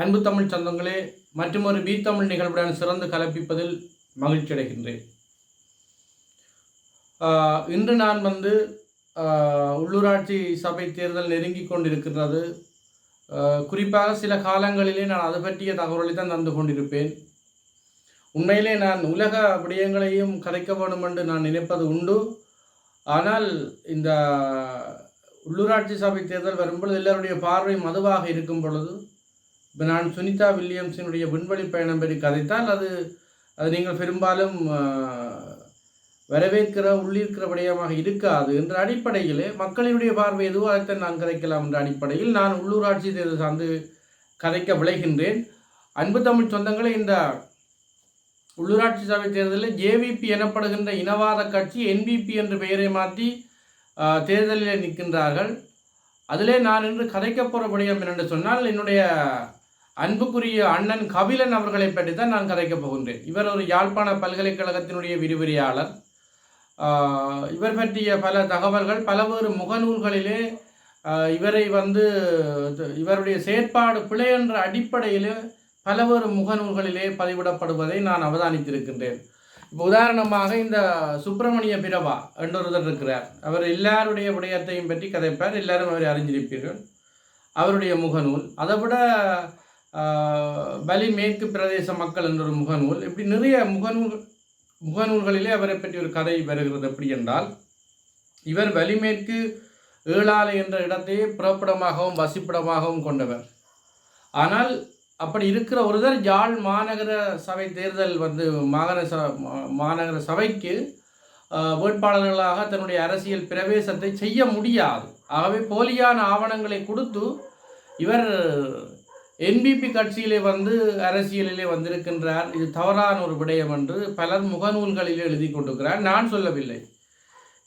அன்பு தமிழ் சொந்தங்களே மற்றும் ஒரு பி தமிழ் நிகழ்வுடன் சிறந்து கலப்பிப்பதில் மகிழ்ச்சி அடைகின்றேன். இன்று நான் வந்து உள்ளூராட்சி சபை தேர்தல் நெருங்கி கொண்டிருக்கின்றது. குறிப்பாக சில காலங்களிலே நான் அது பற்றிய தகவலை தான் தந்து கொண்டிருப்பேன். உண்மையிலே நான் உலக விடயங்களையும் கதைக்க வேண்டும் என்று நான் நினைப்பது உண்டு. ஆனால் இந்த உள்ளூராட்சி சபை தேர்தல் வரும்பொழுது எல்லோருடைய பார்வையும் மதுவாக இருக்கும் பொழுது இப்போ நான் சுனிதா வில்லியம்ஸினுடைய விண்வெளி பயணம் பற்றி கதைத்தால் அது அது நீங்கள் பெரும்பாலும் வரவேற்கிற உள்ளிருக்கிற விடயமாக இருக்காது. என்ற அடிப்படையிலே மக்களினுடைய பார்வை எதுவோ அதைத்தான் நான் கதைக்கலாம் என்ற அடிப்படையில் நான் உள்ளூராட்சி தேர்தல் சார்ந்து கதைக்க விளைகின்றேன். அன்பு தமிழ் சொந்தங்களே இந்த உள்ளூராட்சி சபை தேர்தலில் ஜேவிபி எனப்படுகின்ற இனவாத கட்சி என்பிபி என்ற பெயரை மாற்றி தேர்தலில் நிற்கின்றார்கள். அதிலே நான் இன்று கதைக்க போகிற விடயம் என்னென்று சொன்னால் என்னுடைய அன்புக்குரிய அண்ணன் கபிலன் அவர்களை பற்றி தான் நான் கதைக்கப் போகின்றேன். இவர் ஒரு யாழ்ப்பாண பல்கலைக்கழகத்தினுடைய விரிவுரையாளர். இவர் பற்றிய பல தகவல்கள் பலவேறு முகநூல்களிலே இவரை வந்து இவருடைய செயற்பாடு பிழை என்ற அடிப்படையில் பலவேறு முகநூல்களிலே பதிவிடப்படுவதை நான் அவதானித்திருக்கின்றேன். இப்போ உதாரணமாக இந்த சுப்பிரமணிய பிரபா என்றொருத்தர் இருக்கிறார். அவர் எல்லாருடைய விடயத்தையும் பற்றி கதைப்பார் எல்லாரும் அவரை அறிஞ்சிருப்பீர்கள் அவருடைய முகநூல். அதை விட பலி மேற்கு பிரதேச மக்கள் என்ற ஒரு முகநூல். இப்படி நிறைய முகநூல் முகநூல்களிலே அவரை பற்றி ஒரு கதை வருகிறது எப்படி என்றால் இவர் வலிமேற்கு ஏழாலை என்ற இடத்தையே புறப்படமாகவும் வசிப்பிடமாகவும் கொண்டவர். ஆனால் அப்படி இருக்கிற ஒருவர் யாழ் மாநகர சபை தேர்தல் வந்து மாநகர ச மா- மாநகர சபைக்கு வேட்பாளர்களாக தன்னுடைய அரசியல் பிரவேசத்தை செய்ய முடியாது. ஆகவே போலியான ஆவணங்களை கொடுத்து இவர் என்பிபி கட்சியிலே வந்து அரசியலிலே வந்திருக்கின்றார். இது தவறான ஒரு விடயம் என்று பலர் முகநூல்களிலே எழுதி கொண்டிருக்கிறார். நான் சொல்லவில்லை.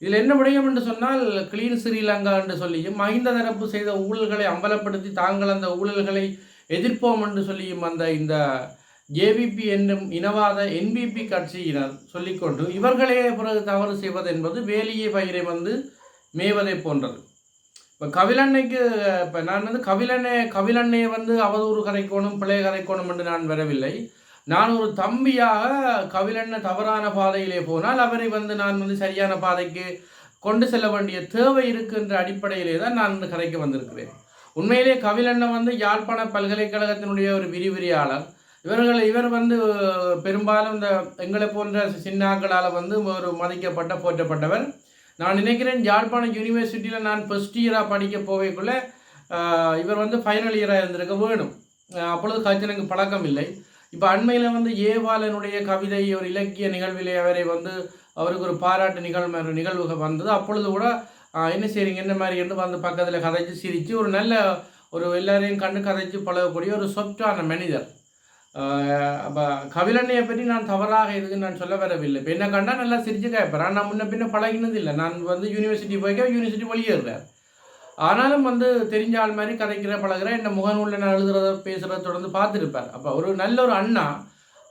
இதில் என்ன விடயம் என்று சொன்னால் கிளீன் ஸ்ரீலங்கா என்று சொல்லியும் மஹிந்த தரப்பு செய்த ஊழல்களை அம்பலப்படுத்தி தாங்கள் அந்த ஊழல்களை எதிர்ப்போம் என்று சொல்லியும் அந்த இந்த ஜேவிபி என்னும் இனவாத என்பிபி கட்சியினர் சொல்லிக்கொண்டு இவர்களே பிறகு தவறு செய்வது என்பது வேலியை பயிரை வந்து மேய்வதை போன்றது. இப்போ கவிலண்ணைக்கு இப்போ நான் வந்து கவிலண்ணே கவிலண்ணையை வந்து அவதூறு கரைக்கணும் பிழை கரைக்கணும் என்று நான் வரவில்லை. நான் ஒரு தம்பியாக கவிலண்ணை தவறான பாதையிலே போனால் அவரை வந்து நான் வந்து சரியான பாதைக்கு கொண்டு செல்ல வேண்டிய தேவை இருக்குன்ற அடிப்படையிலே தான் நான் இந்த கரைக்கு வந்திருக்கிறேன். உண்மையிலே கபிலண்ணன் வந்து யாழ்ப்பாண பல்கலைக்கழகத்தினுடைய ஒரு விரிவிரியாளர். இவர்கள் இவர் வந்து பெரும்பாலும் இந்த எங்களை போன்ற சின்னாக்களால் வந்து ஒரு மதிக்கப்பட்ட போற்றப்பட்டவர். நான் நினைக்கிறேன் யாழ்ப்பாண யூனிவர்சிட்டியில் நான் ஃபஸ்ட் இயராக படிக்க போவேக்குள்ளே இவர் வந்து ஃபைனல் இயராக இருந்திருக்க வேணும். அப்பொழுது கட்சி எனக்கு பழக்கம் இல்லை. இப்போ அண்மையில் வந்து ஏவாளனுடைய கவிதை ஒரு இலக்கிய நிகழ்விலே அவரை வந்து அவருக்கு ஒரு பாராட்டு நிகழ்வு நிகழ்வு வந்தது. அப்பொழுது கூட என்ன செய்றீங்க என்ன மாதிரி என்று வந்து பக்கத்தில் கதைச்சு சிரித்து ஒரு நல்ல ஒரு எல்லாரையும் கண்ணு கதைச்சு பழகக்கூடிய ஒரு சொப்டான மனிதர். அப்போ கபிலண்ணையை பற்றி நான் தவறாக எதுக்கு நான் சொல்ல வரவில்லை. இப்போ என்ன கண்டா நல்லா சிரிச்சு கேட்பேன் நான் முன்ன பின்ன பழகினது இல்லை. நான் வந்து யூனிவர்சிட்டி போய்க்க யூனிவர்சிட்டி வெளியேறுறேன். ஆனாலும் வந்து தெரிஞ்ச ஆள் மாதிரி கதைக்கிற பழகிற என்ன முகநூலில் நான் எழுதுறத பேசுகிறத தொடர்ந்து பார்த்துருப்பார். அப்போ ஒரு நல்ல ஒரு அண்ணா.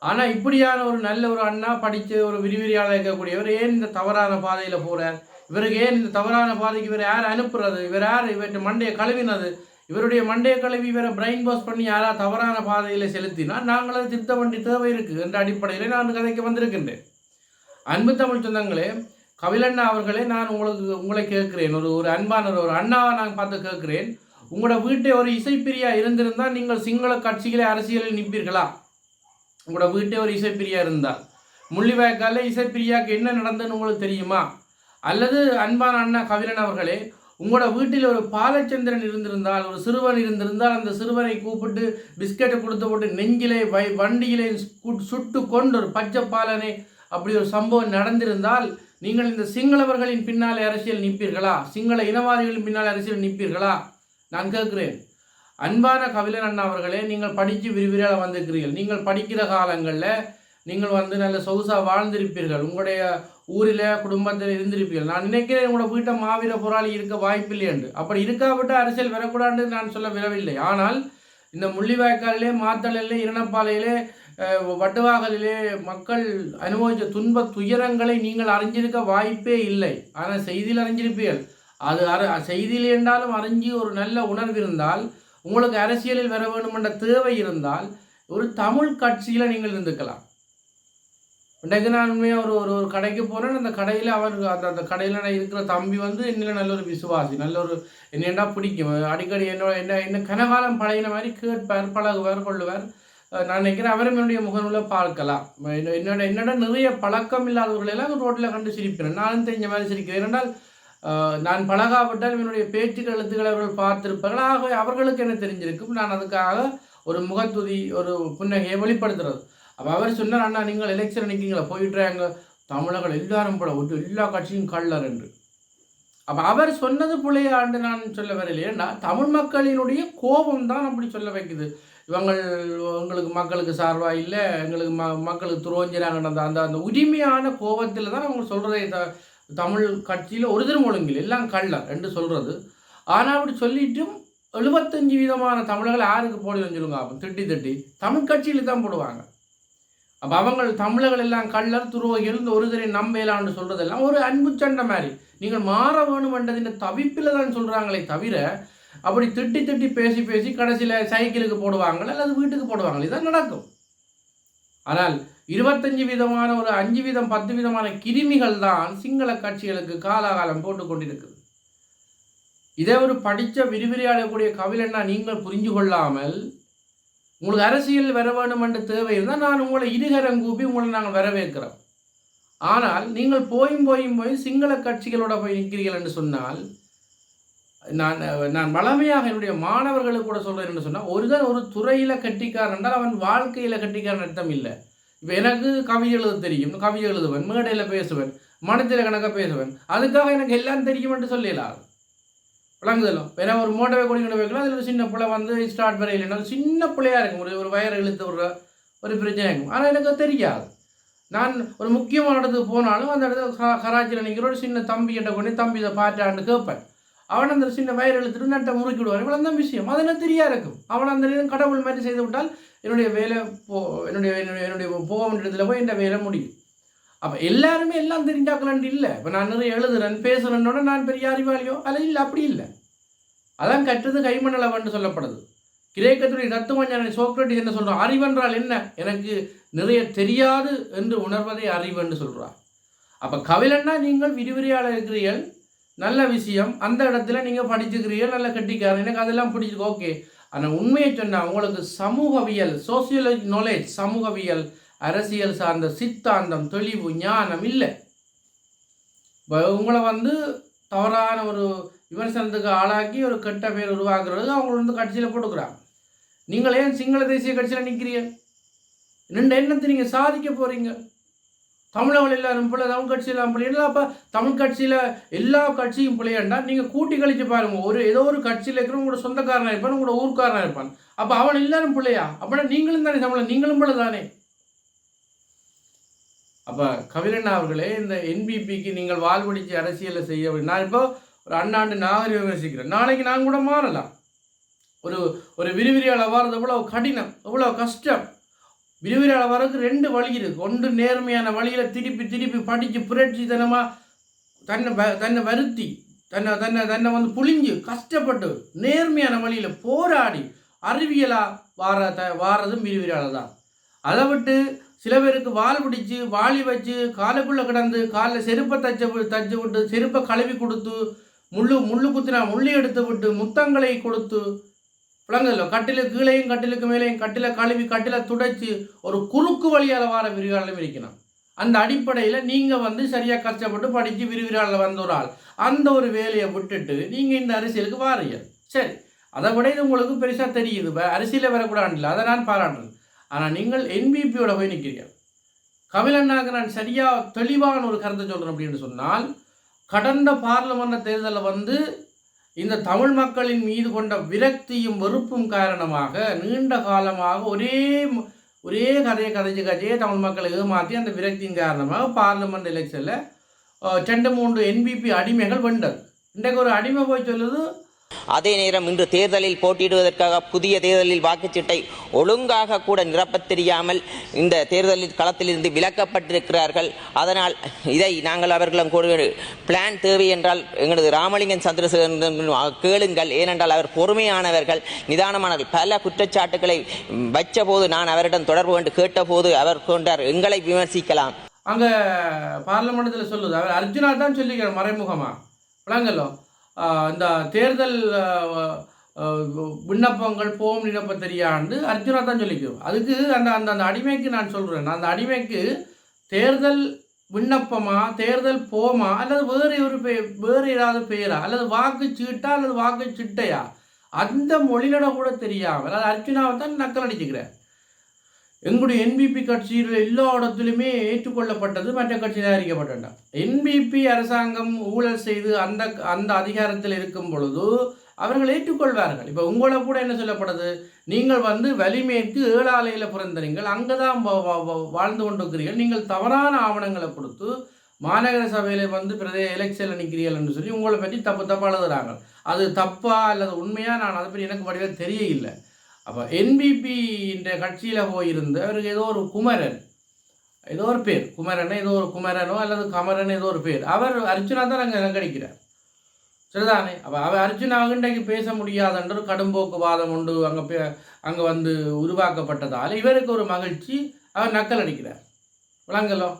ஆனால் இப்படியான ஒரு நல்ல ஒரு அண்ணா படித்து ஒரு விரிவிரியாளர் இருக்கக்கூடியவர் ஏன் இந்த தவறான பாதையில் போகிறார் இவருக்கு ஏன் இந்த தவறான பாதைக்கு இவர் யார் அனுப்புறது? இவர் யார்? இவர்கிட்ட மண்டையை கழுவினது? இவருடைய மண்டைய கழுவி இவரை பிரெயின் வாஷ் பண்ணி யாரா தவறான பாதையில் செலுத்தினா நாங்கள் அதை திருத்த வேண்டிய தேவை இருக்குது என்ற அடிப்படையில் நான் கதைக்கு வந்திருக்கின்றேன். அன்பு தமிழ் சொந்தங்களே கவிலண்ணா அவர்களே நான் உங்களுக்கு உங்களை கேட்கிறேன். ஒரு ஒரு அன்பான ஒரு- ஒரு அண்ணாவை நான் பார்த்து கேட்கிறேன். உங்களோட வீட்டை ஒரு இசைப்பிரியா இருந்திருந்தால் நீங்கள் சிங்கள கட்சிகளை அரசியலில் நிற்பீர்களா? உங்களோட வீட்டை ஒரு இசைப்பிரியா இருந்தால். முள்ளிவாய்க்காலில் இசைப்பிரியாவுக்கு என்ன நடந்ததுன்னு உங்களுக்கு தெரியுமா? அல்லது அன்பான அண்ணா கவிலன் அவர்களே உங்களோட வீட்டில் ஒரு பாலச்சந்திரன் இருந்திருந்தால் ஒரு சிறுவன் இருந்திருந்தால் அந்த சிறுவனை கூப்பிட்டு பிஸ்கெட்டை கொடுத்து போட்டு நெஞ்சிலே வை வண்டியிலே சுட்டு கொண்டு ஒரு பச்சை பாலனை அப்படி ஒரு சம்பவம் நடந்திருந்தால் நீங்கள் இந்த சிங்களவர்களின் பின்னாலே அரசியல் நிற்பீர்களா? சிங்கள இனவாதிகளின் பின்னால் அரசியல் நிற்பீர்களா? நான் கேட்குறேன். அன்பான கவிழன் அண்ணா அவர்களே நீங்கள் படித்து விரிவிரியாக வந்திருக்கிறீர்கள். நீங்கள் படிக்கிற காலங்களில் நீங்கள் வந்து நல்ல சொகுசாக வாழ்ந்திருப்பீர்கள். உங்களுடைய ஊரில் குடும்பத்தில் இருந்திருப்பீர்கள். நான் நினைக்கிறேன் உங்களோட வீட்டை மாவீர போராளி இருக்க வாய்ப்பில்லை என்று. அப்படி இருக்காவிட்டு அரசியல் வரக்கூடாதுன்னு நான் சொல்ல விரவில்லை. ஆனால் இந்த முள்ளிவாய்க்காலிலே மாத்தளிலே இரணப்பாலையிலே வட்டுவாகலிலே மக்கள் அனுபவித்த துன்ப துயரங்களை நீங்கள் அறிஞ்சிருக்க வாய்ப்பே இல்லை. ஆனால் செய்தியில் அறிஞ்சிருப்பீர்கள். அது அற செய்தியில் என்றாலும் அறிஞ்சு ஒரு நல்ல உணர்வு இருந்தால் உங்களுக்கு அரசியலில் வர வேண்டும் என்ற தேவை இருந்தால் ஒரு தமிழ் கட்சியில் நீங்கள் இருந்துக்கலாம். இன்றைக்கு நான் உண்மையாக ஒரு ஒரு ஒரு கடைக்கு போனேன் அந்த கடையில் அவர் அந்த அந்த கடையில் நான் இருக்கிற தம்பி வந்து என்னில் நல்ல ஒரு விசுவாசி நல்ல ஒரு என்னென்னா பிடிக்கும்? அடிக்கடி என்னோட என்ன என்ன கனகாலம் பழகின மாதிரி கேட்பார் பழகுவார் கொள்ளுவார். நான் நினைக்கிறேன் அவரும் என்னுடைய முகநூலை பார்க்கலாம். என்ன- என்னோட என்னோட நிறைய பழக்கம் இல்லாதவர்களெல்லாம் ரோட்டில் கண்டு சிரிப்பேன். நானும் தெரிஞ்ச மாதிரி சிரிக்கிறேன். ஏனென்றால் நான் பழகாவிட்டால் என்னுடைய பேச்சுக்கள் எழுத்துக்களை அவர்கள் பார்த்திருப்பார்கள். ஆகவே அவர்களுக்கு என்ன தெரிஞ்சிருக்கும்? நான் அதுக்காக ஒரு முகத்துதி ஒரு புன்னகையை வெளிப்படுத்துறது. அப்போ அவர் சொன்னார் அண்ணா நீங்கள் எலெக்ஷன் நிற்கிங்களா போயிட்டு அங்கே தமிழர்கள் எல்லாரும் போல ஒரு எல்லா கட்சியும் கள்ளர் என்று. அப்போ அவர் சொன்னது பிள்ளையாண்டு நான் சொல்ல வரல ஏன்னா தமிழ் மக்களினுடைய கோபம் தான் அப்படி சொல்ல வைக்குது. இவங்கள் உங்களுக்கு மக்களுக்கு சார்பாக இல்லை எங்களுக்கு ம மக்களுக்கு துரோஞ்சினாங்க அந்த அந்த உரிமையான கோபத்தில் தான் அவங்க சொல்கிறதே த தமிழ் கட்சியில் ஒரு திருமொழிங்கில் எல்லாம் கள்ளர் என்று சொல்கிறது ஆனால் அப்படி சொல்லிட்டும் எழுபத்தஞ்சு விதமான தமிழர்கள் யாருக்கு போடுதுன்னு சொல்லுங்க அப்போ திட்டி திட்டி. தமிழ் கட்சியில் தான் போடுவாங்க. அப்போ அவங்க தமிழர்கள் எல்லாம் கள்ளர் துரோகிகள் இந்த ஒரு தடவை நம்பலான்னு சொல்கிறதெல்லாம் ஒரு அன்பு சண்டை மாதிரி. நீங்கள் மாற வேணுமென்றதின் தவிப்பில் தான் சொல்கிறாங்களே தவிர அப்படி திட்டி திட்டி பேசி பேசி கடைசியில் சைக்கிளுக்கு போடுவாங்க அல்லது வீட்டுக்கு போடுவாங்களே? இதான் நடக்கும். ஆனால் இருபத்தஞ்சு விதமான ஒரு அஞ்சு வீதம் பத்து விதமான கிருமிகள் தான் சிங்கள கட்சிகளுக்கு காலாகாலம் போட்டு கொண்டிருக்குது. இதே ஒரு படித்த விரிவிரியாடக்கூடிய கவிழன்னா நீங்கள் புரிஞ்சு கொள்ளாமல் உங்களுக்கு அரசியல் வர வேண்டும் என்ற தேவை இருந்தால் நான் உங்களை இருகரம் கூப்பி உங்களை நாங்கள் வரவேற்கிறோம். ஆனால் நீங்கள் போயும் போயும் போய் சிங்கள கட்சிகளோட போய் நிற்கிறீர்கள் என்று சொன்னால் நான் நான் வளமையாக என்னுடைய மாணவர்களுக்கு கூட சொல்கிறேன் என்று சொன்னால் ஒருதன் ஒரு துறையில் கட்டிக்காரன் என்றால் அவன் வாழ்க்கையில் கட்டிக்காரன் அர்த்தம் இல்லை. இப்போ எனக்கு கவி எழுத தெரியும் கவி எழுதுவன் மேடையில் பேசுவேன் மனத்தில் கணக்காக பேசுவேன் அதுக்காக எனக்கு எல்லாம் தெரியும் என்று சொல்லலாம் விளங்குதலும். ஏன்னா ஒரு மோட்டரை கொண்டு வைக்கலாம் அதில் ஒரு சின்ன பிள்ளை வந்து ஸ்டார்ட் இல்லைனாலும் சின்ன பிள்ளையாக இருக்கும். ஒரு ஒரு வயரை இழுத்து விடுற ஒரு பிரச்சனை இருக்கும். ஆனால் எனக்கு தெரியாது. நான் ஒரு முக்கியமான இடத்துக்கு போனாலும் அந்த இடத்துல க கராச்சியில் நிற்கிற ஒரு சின்ன தம்பி கிட்ட கொண்டு தம்பி இதை பாட்டான்னு கேட்பேன். அவன் அந்த சின்ன வயர் இழுத்துட்டு நட்டை முறுக்கி விடுவான். இவ்வளோ தான் விஷயம். அது எனக்கு தெரியா இருக்கும். அவன் அந்த நேரம் கடவுள் மாதிரி செய்து விட்டால் என்னுடைய வேலை போ என்னுடைய என்னுடைய என்னுடைய போக வேண்டிய இடத்துல போய் என் வேலை முடியும். அப்போ எல்லாருமே எல்லாம் தெரிஞ்சாக்கலான்ட்டு இல்லை. இப்போ நான் நிறைய எழுதுறேன் பேசுகிறேன்னோட நான் பெரிய அறிவாளியோ? அல்ல இல்லை அப்படி இல்லை. அதான் கற்றது கைமணலவன் சொல்லப்படுது. கிரேக்கத்துடைய தத்துவஞானி சோக்ரட்டிஸ் என்ன சொல்கிறான் அறிவென்றால் என்ன? எனக்கு நிறைய தெரியாது என்று உணர்வதை அறிவுன்னு சொல்கிறார் அப்போ கவிழன்னா நீங்கள் விரிவிரியாளர் இருக்கிறீர்கள். நல்ல விஷயம். அந்த இடத்துல நீங்கள் படிச்சுக்கிறீர்கள். நல்ல கட்டிக்காரன். எனக்கு அதெல்லாம் பிடிச்சிருக்கு. ஓகே. ஆனால் உண்மையை சொன்னால் உங்களுக்கு சமூகவியல் சோசியலஜி நாலேஜ் சமூகவியல் அரசியல் சார்ந்த சித்தாந்தம் தெளிவு ஞானம் இல்லை. உங்களை வந்து தவறான ஒரு விமர்சனத்துக்கு ஆளாக்கி ஒரு கெட்ட பேர் உருவாக்குறது அவங்க வந்து கட்சியில் போட்டுக்கிறாங்க. நீங்கள் ஏன் சிங்கள தேசிய கட்சியில் நிற்கிறீங்க ரெண்டு எண்ணத்தை நீங்கள் சாதிக்க போகிறீங்க தமிழர்கள் எல்லாரும் பிள்ளை தமிழ் கட்சியெல்லாம் பிள்ளைங்களா அப்போ தமிழ் கட்சியில் எல்லா கட்சியும் பிள்ளையாண்டா நீங்கள் கூட்டி கழிச்சு பாருங்கள் ஒரு ஏதோ ஒரு கட்சியில் இருக்கிற உங்களோட சொந்தக்காரனாக இருப்பான் உங்களோட ஊர்க்காரனாக இருப்பான். அப்போ அவன் எல்லாரும் பிள்ளையா? அப்படின்னா நீங்களும் தானே தமிழன். நீங்களும் பிள்ளை தானே? அப்போ கவிரண்ணா அவர்களே இந்த என்பிபிக்கு நீங்கள் வாழ்வடிச்சு அரசியலை செய்ய நான் இப்போ ஒரு அண்ணாண்டு நாகரிக விமர்சிக்கிறேன். நாளைக்கு நான் கூட மாறலாம். ஒரு ஒரு விரிவிரியால் வர்றது எவ்வளோ கடினம் எவ்வளோ கஷ்டம். விரிவிரியால் வர்றதுக்கு ரெண்டு வழி இருக்குது ஒன்று நேர்மையான வழியில் திருப்பி திருப்பி படித்து புரட்சி தனமாக தன்னை வ- தன்னை வருத்தி தன்னை தன்னை தன்னை வந்து புளிஞ்சு கஷ்டப்பட்டு நேர்மையான வழியில் போராடி அறிவியலாக வார த வாரதும் விரிவிரியால் தான். அதை விட்டு சில பேருக்கு வால் பிடிச்சி வாளி வச்சு காலுக்குள்ளே கிடந்து காலில் செருப்பை தச்ச தச்சு விட்டு செருப்பை கழுவி கொடுத்து முள்ளு முள்ளு குத்தினா முள்ளி எடுத்து விட்டு முத்தங்களை கொடுத்து விளங்குதല്ലോ கட்டில கீழேயும் கட்டிலுக்கு மேலேயும் கட்டில கழுவி கட்டில துடைச்சி ஒரு குறுக்கு வழியால் வார விரிவாளம் இருக்கணும் அந்த அடிப்படையில் நீங்கள் வந்து சரியாக கஷ்டப்பட்டு படித்து விரிவிராளில் வந்த ஒரு ஆள். அந்த ஒரு வேலையை விட்டுட்டு நீங்கள் இந்த அரசியலுக்கு வாரீங்க. சரி. அதை விட இது உங்களுக்கு பெருசாக தெரியுது. இப்போ அரசியலில் வரக்கூடாது அதை நான் பாராட்டுறேன். ஆனால் நீங்கள் என்பிபியோட போய் நிற்கிறீங்க கபிலண்ணாக்கு நான் சரியாக தெளிவான ஒரு கருத்தை சொல்கிறேன் அப்படின்னு சொன்னால் கடந்த பார்லமெண்ட் தேர்தலில் வந்து இந்த தமிழ் மக்களின் மீது கொண்ட விரக்தியும் வெறுப்பும் காரணமாக நீண்ட காலமாக ஒரே ஒரே கதையை கதைச்சு கதையே தமிழ் மக்களை ஏமாற்றி அந்த விரக்தியின் காரணமாக பார்லிமெண்ட் எலெக்ஷனில் ரெண்டு மூன்று என்பிபி அடிமைகள் வெண்டது இன்றைக்கு ஒரு அடிமை போய் சொல்லுது அதே நேரம் இன்று தேர்தலில் போட்டியிடுவதற்காக புதிய தேர்தலில் வாக்குச்சீட்டை ஒழுங்காக கூட நிரப்பத் தெரியாமல் இந்த தேர்தலில் களத்திலிருந்து விலக்கப்பட்டிருக்கிறார்கள். அதனால் இதை நாங்கள் அவர்களும் கூட பிளான் தேவை என்றால் எங்களது ராமலிங்கன் சந்திரசேகரன் கேளுங்கள். ஏனென்றால் அவர் பொறுமையானவர்கள் நிதானமானவர்கள். பல குற்றச்சாட்டுகளை வச்சபோது நான் அவரிடம் தொடர்பு கொண்டு கேட்டபோது அவர் கொண்டார். எங்களை விமர்சிக்கலாம். அங்கே பார்லமெண்ட்டில் சொல்லுது. அவர் அர்ஜுனா தான் சொல்லிக்கிறார் மறைமுகமாக விளங்கலோ? இந்த தேர்தல் விண்ணப்பங்கள் போம் நிரப்ப தெரியாண்டு அர்ஜுனா தான் சொல்லிக்கிறோம் அதுக்கு அந்த அந்த அந்த அடிமைக்கு நான் சொல்கிறேன் அந்த அடிமைக்கு தேர்தல் விண்ணப்பமா தேர்தல் போமா அல்லது வேறு ஒரு பெ வேறு ஏதாவது பெயரா அல்லது வாக்கு சீட்டா அல்லது வாக்கு சிட்டையா அந்த மொழியிட கூட தெரியாமல் அது அர்ஜுனாவை தான் நக்கல் அடிச்சுக்கிறேன் எங்களுடைய என்பிபி கட்சியில் எல்லா இடத்துலையுமே ஏற்றுக்கொள்ளப்பட்டது மற்ற கட்சி தயாரிக்கப்பட்டன என்பிபி அரசாங்கம் ஊழல் செய்து அந்த அந்த அதிகாரத்தில் இருக்கும் பொழுது அவர்கள் ஏற்றுக்கொள்வார்கள். இப்போ உங்களை கூட என்ன சொல்லப்படுது? நீங்கள் வந்து வலிமேற்கு ஏழாலையில் பிறந்தீர்கள் அங்கே தான் வாழ்ந்து கொண்டிருக்கிறீர்கள். நீங்கள் தவறான ஆவணங்களை கொடுத்து மாநகர சபையில் வந்து பிரதே எலெக்ஷனில் நிற்கிறீர்கள் என்று சொல்லி உங்களை பற்றி தப்பு தப்பாக எழுதுகிறாங்க அது தப்பா அல்லது உண்மையாக நான் அதை பற்றி எனக்கு வடிவாக தெரிய இல்லை அப்போ என்பிபி என்ற கட்சியில் போயிருந்த அவருக்கு ஏதோ ஒரு குமரன். ஏதோ ஒரு பேர். குமரன் ஏதோ ஒரு குமரனோ அல்லது கமரன் ஏதோ ஒரு பேர். அவர் அர்ஜுனா தான் அங்கே இலங்கடிக்கிறார் சரிதானே? அப்போ அவர் அர்ஜுனாவுக்கு இன்றைக்கு பேச முடியாதன்ற ஒரு கடும்போக்கு வாதம் உண்டு. அங்கே பே அங்கே வந்து உருவாக்கப்பட்டதால் இவருக்கு ஒரு மகிழ்ச்சி. அவர் நக்கல் அடிக்கிறார். விளங்கலோ?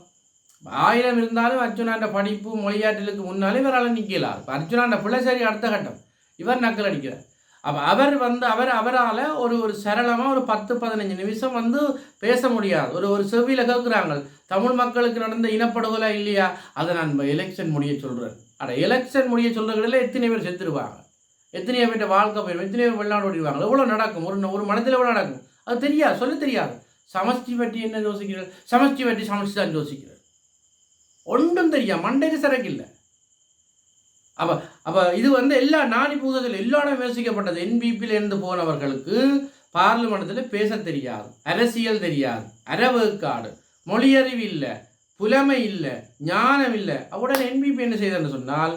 ஆயிரம் இருந்தாலும் அர்ஜுனாண்ட படிப்பு மொழியாற்றலுக்கு முன்னாலே இவரால் நிற்கலாம் இப்போ அர்ஜுனாண்ட பிள்ளை சரி அடுத்த கட்டம். இவர் நக்கல் அடிக்கிறார். அப்போ அவர் வந்து அவர் அவரால் ஒரு ஒரு சரளமாக ஒரு பத்து பதினஞ்சு நிமிஷம் வந்து பேச முடியாது. ஒரு ஒரு செவியில் கேட்குறாங்க தமிழ் மக்களுக்கு நடந்த இனப்படுகொலை இல்லையா? அதை நான் எலெக்ஷன் முடிய சொல்கிறேன் அட எலெக்ஷன் முடிய சொல்கிறதுல எத்தனை பேர் செத்துருவாங்க? எத்தனையோ பேர்ட்ட வாழ்க்கை போயிடும்? எத்தனையோ பேர் வெளிநாடு ஓடிடுவாங்க எவ்வளோ நடக்கும்? ஒரு ஒரு மனதில் எவ்வளோ நடக்கும்? அது தெரியாது சொல்ல தெரியாது. சமஷ்டி பற்றி என்ன யோசிக்கிறார்? சமஷ்டி பற்றி சமஷ்டி தான் யோசிக்கிறார். ஒன்றும் தெரியாது. மண்டைக்கு சரக்கு இல்லை. அப்போ அப்போ இது வந்து எல்லா நாடி பூதத்தில் எல்லாரும் விமர்சிக்கப்பட்டது. என்பிபியில் இருந்து போனவர்களுக்கு பார்லிமெண்ட்டில் பேச தெரியாது அரசியல் தெரியாது அறவேக்காடு மொழியறிவு இல்லை புலமை இல்லை ஞானம் இல்லை. உடனே என்பிபி என்ன செய்தன்னு சொன்னால்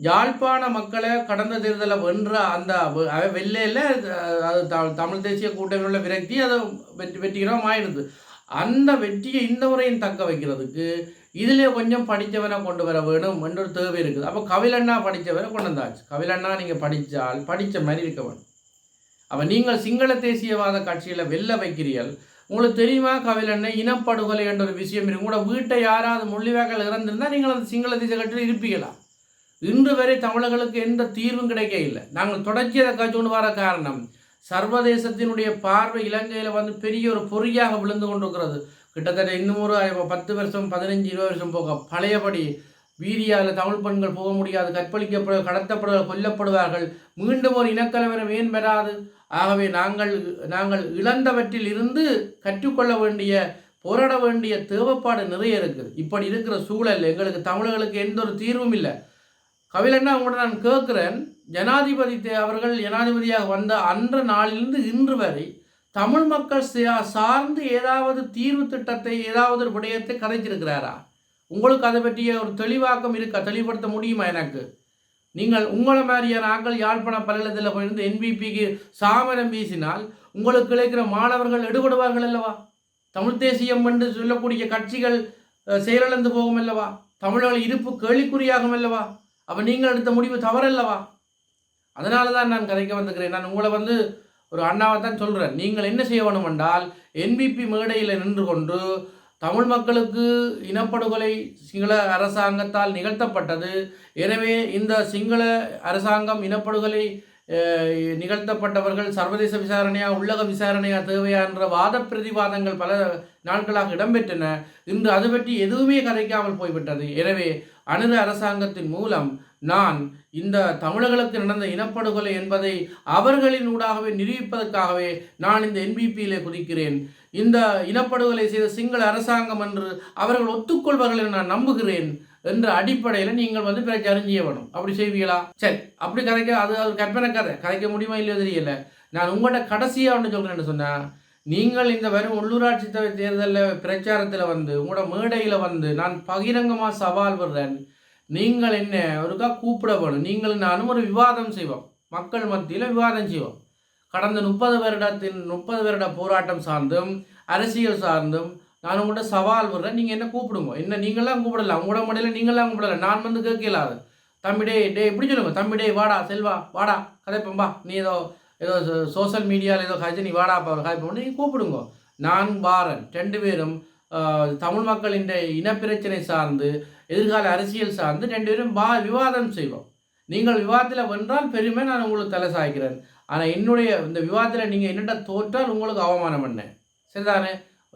யாழ்ப்பாண மக்களை கடந்த தேர்தலை வென்ற அந்த வெள்ளையில் அது தமிழ் தேசிய கூட்டமைப்புள்ள விரக்தி அதை வெற்றி வெற்றிகரமாக ஆயிடுது அந்த வெற்றியை இந்த முறையும் தக்க வைக்கிறதுக்கு இதிலே கொஞ்சம் படித்தவனை கொண்டு வர வேணும் என்ற ஒரு தேவை இருக்குது. அப்போ கவிலண்ணா படித்தவரை கொண்டு வந்தாச்சு கவிலண்ணா நீங்கள் படித்தால் படித்த மாதிரி இருக்க வேணும் அப்போ நீங்கள் சிங்கள தேசியவாத கட்சியில் வெல்ல வைக்கிறீர்கள். உங்களுக்கு தெரியுமா கவிலண்ணை இனப்படுகொலை என்ற ஒரு விஷயம் இருக்கு. கூட வீட்டை யாராவது மொழிவாக்கள் இறந்திருந்தால் நீங்கள் அந்த சிங்கள தேசிய கட்சியில் இருப்பீங்களா? இன்று வரை தமிழர்களுக்கு எந்த தீர்வும் கிடைக்க இல்லை நாங்கள் தொடர்ச்சி கட்சி கொண்டு வர காரணம் சர்வதேசத்தினுடைய பார்வை இலங்கையில் வந்து பெரிய ஒரு பொறியாக விழுந்து கொண்டிருக்கிறது. கிட்டத்தட்ட இன்னும் ஒரு பத்து வருஷம் பதினஞ்சு இருபது வருஷம் போக பழையபடி வீதியால் தமிழ் பெண்கள் போக முடியாது. கற்பழிக்கப்பட கடத்தப்பட கொல்லப்படுவார்கள். மீண்டும் ஒரு இனக்கலவரம் ஏன் பெறாது. ஆகவே நாங்கள் நாங்கள் இழந்தவற்றில் இருந்து கற்றுக்கொள்ள வேண்டிய போராட வேண்டிய தேவைப்பாடு நிறைய இருக்குது. இப்படி இருக்கிற சூழல் எங்களுக்கு தமிழர்களுக்கு எந்த ஒரு தீர்வும் இல்லை. கவிழன்னா உங்கள்கிட்ட நான் கேட்குறேன்? ஜனாதிபதி அவர்கள் ஜனாதிபதியாக வந்த அன்ற நாளிலிருந்து இன்று வரை தமிழ் மக்கள் சார்ந்து ஏதாவது தீர்வு திட்டத்தை ஏதாவது ஒரு விடயத்தை கதைச்சிருக்கிறாரா உங்களுக்கு அதை பற்றிய ஒரு தெளிவாக்கம் இருக்கா? தெளிவுபடுத்த முடியுமா எனக்கு? நீங்கள் உங்களை மாதிரியான நாங்கள் யாழ்ப்பாண பல்கலைத்தில் போயிருந்து என்பிபிக்கு சாமரம் வீசினால் உங்களுக்கு கிடைக்கிற மாணவர்கள் எடுபடுவார்கள் அல்லவா? தமிழ் தேசியம் என்று சொல்லக்கூடிய கட்சிகள் செயலிழந்து போகும் அல்லவா? தமிழர்கள் இருப்பு கேள்விக்குறியாகும் அல்லவா? அப்போ நீங்கள் எடுத்த முடிவு தவறல்லவா? அதனால தான் நான் கதைக்க வந்துக்கிறேன் நான் உங்களை வந்து ஒரு அண்ணாவை தான் சொல்கிறேன் நீங்கள் என்ன செய்ய வேணும் என்றால் என்பிபி மேடையில் நின்று கொண்டு தமிழ் மக்களுக்கு இனப்படுகொலை சிங்கள அரசாங்கத்தால் நிகழ்த்தப்பட்டது. எனவே இந்த சிங்கள அரசாங்கம் இனப்படுகொலை நிகழ்த்தப்பட்டவர்கள் சர்வதேச விசாரணையா உள்ளக விசாரணையா தேவையா என்ற வாத பிரதிவாதங்கள் பல நாட்களாக இடம்பெற்றன. இன்று அது பற்றி எதுவுமே கதைக்காமல் போய்விட்டது. எனவே அனுர அரசாங்கத்தின் மூலம் நான் இந்த தமிழர்களுக்கு நடந்த இனப்படுகொலை என்பதை அவர்களின் ஊடாகவே நிரூபிப்பதற்காகவே நான் இந்த என்பிபியிலே குதிக்கிறேன். இந்த இனப்படுகொலை செய்த சிங்கள அரசாங்கம் என்று அவர்கள் ஒத்துக்கொள்வார்கள் என நான் நம்புகிறேன். என்ற அடிப்படையில் நீங்கள் வந்து பிரச்சாரம் செய்ய வேணும். அப்படி செய்வீங்களா? சரி அப்படி கதைக்க அது அது கற்பனை கதை. கதைக்க முடியுமா இல்லையோ தெரியல. நான் உங்கள்கிட்ட கடைசியாக ஒன்று சொல்கிறேன்னு சொன்னேன் நீங்கள் இந்த வரும் உள்ளூராட்சி தேர்தலில் பிரச்சாரத்தில் வந்து உங்களோட மேடையில் வந்து நான் பகிரங்கமாக சவால் விடுறேன். நீங்கள் என்ன ஒருக்கா கூப்பிட வேணும். நீங்கள் நானும் ஒரு விவாதம் செய்வோம். மக்கள் மத்தியில் விவாதம் செய்வோம். கடந்த முப்பது வருடத்தின் முப்பது வருட போராட்டம் சார்ந்தும் அரசியல் சார்ந்தும் நான் உங்கள்கிட்ட சவால் விடுறேன். நீங்கள் என்ன கூப்பிடுங்க. என்ன நீங்களாம் கூப்பிடலாம் உங்களோட மடையில் நீங்களாம் கூப்பிடல. நான் வந்து கேட்கலாது தம்பி டே டே இப்படி சொல்லுங்க? தம்பிடே வாடா செல்வா வாடா கதைப்பம்பா. நீ ஏதோ ஏதோ சோஷியல் மீடியாவில் ஏதோ கதைச்சு நீ வாடா கதைப்போம் நீங்கள் கூப்பிடுங்க. நான் பாரன் ரெண்டு பேரும் தமிழ் மக்களின் இனப்பிரச்சனை சார்ந்து எதிர்கால அரசியல் சார்ந்து ரெண்டு பேரும் பா விவாதம் செய்வோம். நீங்கள் விவாதத்தில் வென்றால் பெருமை நான் உங்களுக்கு தலை சாய்க்கிறேன். ஆனால் என்னுடைய இந்த விவாதத்தில் நீங்கள் என்னட்ட தோற்றால் உங்களுக்கு அவமானம் பண்ணேன் சரிதானே?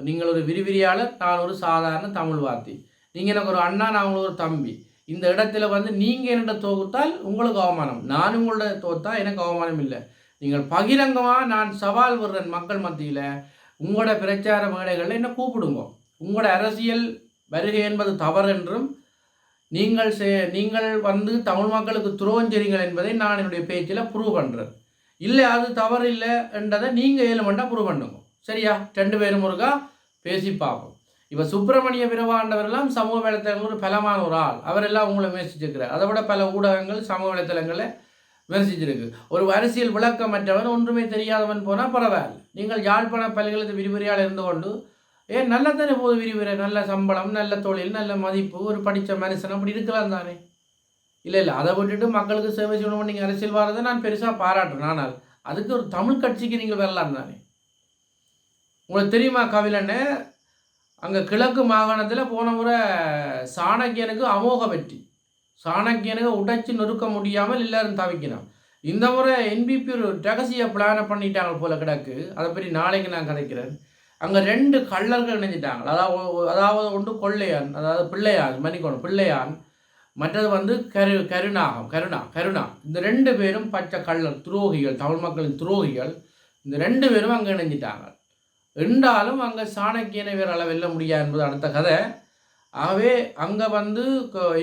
நீங்கள் ஒரு விரிவிரியாளர் நான் ஒரு சாதாரண தமிழ் வார்த்தை நீங்கள் எனக்கு ஒரு அண்ணா நான் உங்களுக்கு ஒரு தம்பி. இந்த இடத்துல வந்து நீங்கள் என்னட்ட தோத்தால் உங்களுக்கு அவமானம். நான் உங்களோட தோத்தா எனக்கு அவமானம் இல்லை. நீங்கள் பகிரங்கமாக நான் சவால் விடுறேன் மக்கள் மத்தியில். உங்களோட பிரச்சார மேடைகளில் என்ன கூப்பிடுங்க. உங்களோட அரசியல் வருகை என்பது தவறு என்றும் நீங்கள் செ நீங்கள் வந்து தமிழ் மக்களுக்கு துரோகம் என்பதை நான் என்னுடைய பேச்சில் ப்ரூவ் பண்ணுறேன் இல்லை அது தவறு இல்லை என்றதை நீங்கள் ஏழு மண்டா ப்ரூவ் பண்ணுங்க. சரியா? ரெண்டு பேரும் ஒருக்கா பேசி பார்ப்போம். இப்போ சுப்பிரமணிய பிரபாண்டவரெல்லாம் சமூக வலைத்தளங்கள் ஒரு பலமான ஒரு ஆள். அவரெல்லாம் உங்களை விமர்சிச்சிருக்கிறார். அதை விட பல ஊடகங்கள் சமூக வலைத்தளங்களை விமர்சிச்சிருக்கு. ஒரு அரசியல் விளக்கமற்றவன் ஒன்றுமே தெரியாதவன் போனால் பரவாயில்ல. நீங்கள் யாழ்ப்பாண பல்கலைக்கழக விரிவுரையால் இருந்து கொண்டு ஏன் நல்ல தானே போது விரிவுரை? நல்ல சம்பளம் நல்ல தொழில் நல்ல மதிப்பு ஒரு படித்த மனுஷன் அப்படி இருக்கலாம் தானே? இல்லை இல்லை. அதை விட்டுட்டு மக்களுக்கு சேவை செய்யணும் நீங்கள் அரசியல் வாரதை நான் பெருசாக பாராட்டுறேன். ஆனால் அதுக்கு ஒரு தமிழ் கட்சிக்கு நீங்கள் வரலாம் தானே? உங்களுக்கு தெரியுமா கவிழன்னு அங்கே கிழக்கு மாகாணத்தில் போன முறை சாணக்கியனுக்கு அமோக வெற்றி சாணக்கியனுக்கு உடைச்சி நொறுக்க முடியாமல் எல்லாரும் தவிக்கணும் இந்த முறை என்பிபி ஒரு ரகசிய பிளானை பண்ணிட்டாங்க போல கிடக்கு. அதை பற்றி நாளைக்கு நான் கதைக்கிறேன். அங்கே ரெண்டு கள்ளர்கள் இணைஞ்சிட்டாங்க. அதாவது அதாவது ஒன்று கொள்ளையான் அதாவது பிள்ளையான் மன்னிக்கணும் பிள்ளையான். மற்றது வந்து கரு கருணாகம் கருணா கருணா. இந்த ரெண்டு பேரும் பச்சை கள்ளர் துரோகிகள் தமிழ் மக்களின் துரோகிகள். இந்த ரெண்டு பேரும் அங்கே இணைஞ்சிட்டாங்க. என்றாலும் அங்கே சாணக்கியனை வேறால் வெல்ல முடியாது என்பது அடுத்த கதை. ஆகவே அங்கே வந்து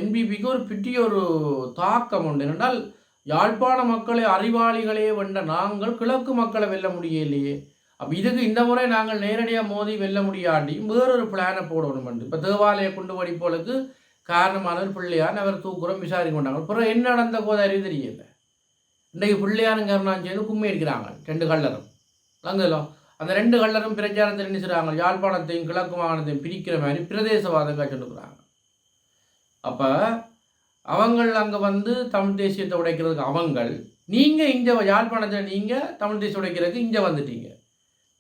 என்பிபிக்கு ஒரு பெரிய ஒரு தாக்கம் உண்டு. என்றால் யாழ்ப்பாண மக்களை அறிவாளிகளே வென்ற நாங்கள் கிழக்கு மக்களை வெல்ல முடியலையே அப்போ இதுக்கு இந்த முறை நாங்கள் நேரடியாக மோதி வெல்ல முடியாட்டியும் வேறொரு பிளானை போடணும் இப்போ தேவாலய குண்டு வடிப்போலுக்கு காரணமானவர் பிள்ளையான் அவர் தூக்குறோம் விசாரிக்க மாட்டாங்க. அப்புறம் என்ன நடந்த போது அறிவு தெரியல. இன்றைக்கு பிள்ளையானும் கருணான் சேர்ந்து கும்மி அடிக்கிறாங்க ரெண்டு கல்லரும் அங்கெல்லாம் அந்த ரெண்டு கல்லரும் பிரச்சாரத்தில் என்ன செய்கிறாங்க யாழ்ப்பாணத்தையும் கிழக்கு மாகாணத்தையும் பிரிக்கிற மாதிரி பிரதேசவாதம் காய்ச்சிருக்கிறாங்க அப்போ அவங்கள் அங்கே வந்து தமிழ் தேசியத்தை உடைக்கிறதுக்கு அவங்கள் நீங்கள் இங்கே யாழ்ப்பாணத்தில் நீங்கள் தமிழ் தேசியம் உடைக்கிறதுக்கு இங்கே வந்துட்டீங்க.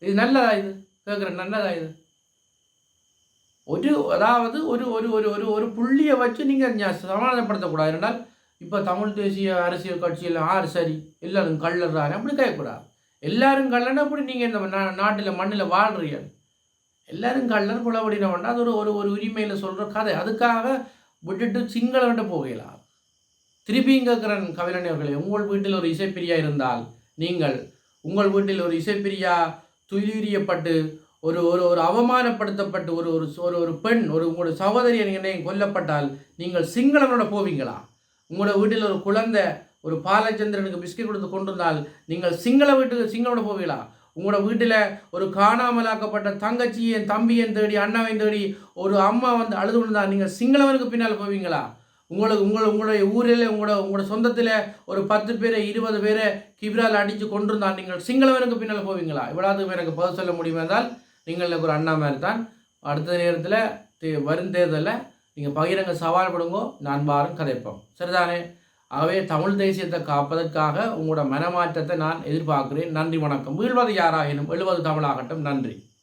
இது நல்லதா இது? கேட்குற நல்லதா இது? ஒரு அதாவது ஒரு ஒரு ஒரு ஒரு ஒரு புள்ளியை வச்சு நீங்கள் சமாதானப்படுத்தக்கூடாது. என்றால் இப்போ தமிழ் தேசிய அரசியல் கட்சியில் ஆறு சரி எல்லாரும் கள்ளர் அப்படி கேட்கக்கூடாது. எல்லாரும் கல்லனா அப்படி நீங்கள் இந்த நா நாட்டில் மண்ணில் வாழ்றீங்க. எல்லாரும் கல்லர் குளவடின வேண்டாம் அது ஒரு ஒரு ஒரு உரிமையில் சொல்கிற கதை. அதுக்காக விட்டுட்டு சிங்களவன்ட்ட போகலாம் திருப்பியும் கேட்குறேன் கவிஞர்களே உங்கள் வீட்டில் ஒரு இசைப்பிரியா இருந்தால் நீங்கள் உங்கள் வீட்டில் ஒரு இசைப்பிரியா துயிலீரியப்பட்டு ஒரு ஒரு ஒரு அவமானப்படுத்தப்பட்டு ஒரு ஒரு ஒரு ஒரு பெண் ஒரு உங்களோட சகோதரி நீங்கள் கொல்லப்பட்டால் நீங்கள் சிங்களவனோட போவீங்களா? உங்களோட வீட்டில் ஒரு குழந்தை ஒரு பாலச்சந்திரனுக்கு பிஸ்கட் கொடுத்து கொண்டு வந்தால் நீங்கள் சிங்கள வீட்டுக்கு சிங்களோட போவீங்களா? உங்களோட வீட்டில் ஒரு காணாமலாக்கப்பட்ட தங்கச்சியன் தம்பியன் தேடி அண்ணாவையும் தேடி ஒரு அம்மா வந்து அழுது கொண்டிருந்தால் நீங்கள் சிங்களவனுக்கு பின்னால் போவீங்களா? உங்களுக்கு உங்களை உங்களுடைய ஊரில் உங்களோட உங்களோட சொந்தத்தில் ஒரு பத்து பேரை இருபது பேரை கிபிரால் அடித்து கொண்டிருந்தால் நீங்கள் சிங்களவனுக்கு பின்னால் போவீங்களா? இவ்வளவு எனக்கு பதில் சொல்ல முடியுமா என்றால் நீங்கள் எனக்கு ஒரு அண்ணா மாதிரி தான். அடுத்த நேரத்தில் தே- வரும் தேர்தலில் நீங்கள் பகிரங்க சவால் படுங்கோ நான் வாரம் கதைப்போம். சரிதானே? ஆகவே தமிழ் தேசியத்தை காப்பதற்காக உங்களோட மனமாற்றத்தை நான் எதிர்பார்க்கிறேன். நன்றி வணக்கம். வீழ்வது யாராயினும் எழுவது தமிழாகட்டும். நன்றி.